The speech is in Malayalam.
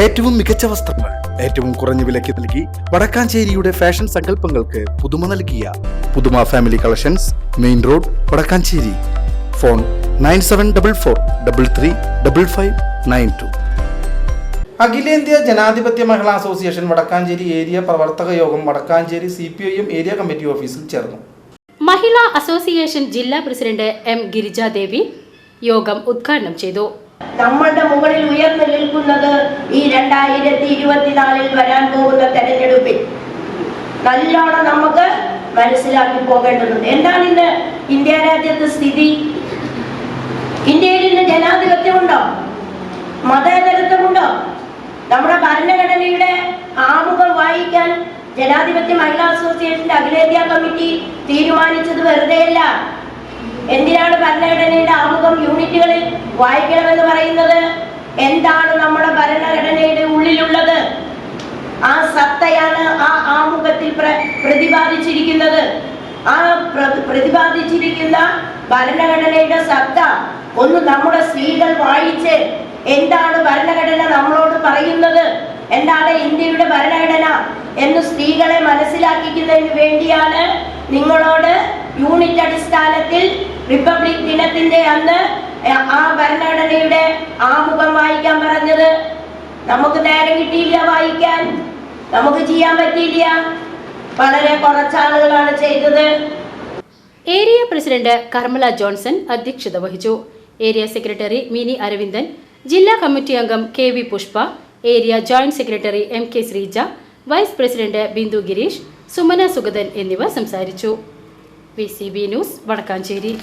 ഏറ്റവും മികച്ച വസ്ത്രങ്ങൾ ഏറ്റവും കുറഞ്ഞ വിലയ്ക്ക് നൽകി വടക്കാഞ്ചേരിയുടെ ഫാഷൻ സങ്കല്പങ്ങൾക്ക് പുതുമ നൽകിയ പുതുമ family collections main road Vadakkanchery. Phone nine seven double four double three double five nine two. അഖിലേന്ത്യാ ജനാധിപത്യ മഹിളാ അസോസിയേഷൻ വടക്കാഞ്ചേരി ഏരിയ പ്രവർത്തക യോഗം Vadakkanchery C P I M area committee ഓഫീസിൽ ചേർന്നു. മഹിളാ അസോസിയേഷൻ ജില്ലാ പ്രസിഡന്റ് എം ഗിരിജാദേവി യോഗം ഉദ്ഘാടനം ചെയ്തു. നമ്മളുടെ മുകളിൽ ഉയർന്നു നിൽക്കുന്നത് ഈ രണ്ടായിരത്തി ഇരുപത്തിനാലിൽ വരാൻ പോകുന്ന തെരഞ്ഞെടുപ്പിൽ നല്ലോണം നമുക്ക് മനസ്സിലാക്കി പോകേണ്ടതുണ്ട്. എന്താണ് ഇന്ന് ഇന്ത്യ രാജ്യത്തെ സ്ഥിതി? ഇന്ത്യയിൽ ഇന്ന് ജനാധിപത്യമുണ്ടോ? മതേതരത്വമുണ്ടോ? നമ്മുടെ ഭരണഘടനയുടെ ആമുഖം വായിക്കാൻ ജനാധിപത്യ മഹിളാ അസോസിയേഷന്റെ അഖിലേന്ത്യാ കമ്മിറ്റി തീരുമാനിച്ചത് വെറുതെയല്ല. എന്തിനാണ് ഭരണഘടനയുടെ ആമുഖം യൂണിറ്റുകളിൽ വായിക്കണമെന്ന് പറയുന്നത്? എന്താണ് നമ്മുടെ ഭരണഘടനയുടെ ഉള്ളിലുള്ളത് ആ സത്തയാണ് ആ ആമുഖത്തിൽ പ്ര- പ്രതിപാദിച്ചിരിക്കുന്നത്? ആ പ്ര- പ്രതിപാദിച്ചിരിക്കുന്ന ഭരണഘടനയുടെ സത്ത ഒന്ന് നമ്മുടെ സ്ത്രീകൾ വായിച്ച് എന്താണ് ഭരണഘടന നമ്മളോട് പറയുന്നത്? എന്താണ് ഇന്ത്യയുടെ ഭരണഘടന എന്ന് സ്ത്രീകളെ മനസ്സിലാക്കിക്കുന്നതിന് വേണ്ടിയാണ് നിങ്ങളോട് യൂണിറ്റ് അടിസ്ഥാനത്തിൽ റിപ്പബ്ലിക് ദിനത്തിന്റെ അന്ന് ആ ഭരണഘടനയുടെ ആമുഖം വായിക്കാൻ പറഞ്ഞത്. നമുക്ക് നേരം കിട്ടിയില്ല വായിക്കാൻ. നമുക്ക് ചെയ്യാൻ പറ്റിയില്ല. വളരെ കുറച്ചാളുകളാണ് ചെയ്തത്. ഏരിയ പ്രസിഡന്റ് കർമ്മല ജോൺസൺ അധ്യക്ഷത വഹിച്ചു. ഏരിയ സെക്രട്ടറി മിനി അരവിന്ദൻ ജില്ലാ കമ്മിറ്റി അംഗം K V Pushpa area joint secretary M K Sreeja vice president Bindu Gireesh Sumana Sugathan എന്നിവർ സംസാരിച്ചു. V news Vadakkanchery.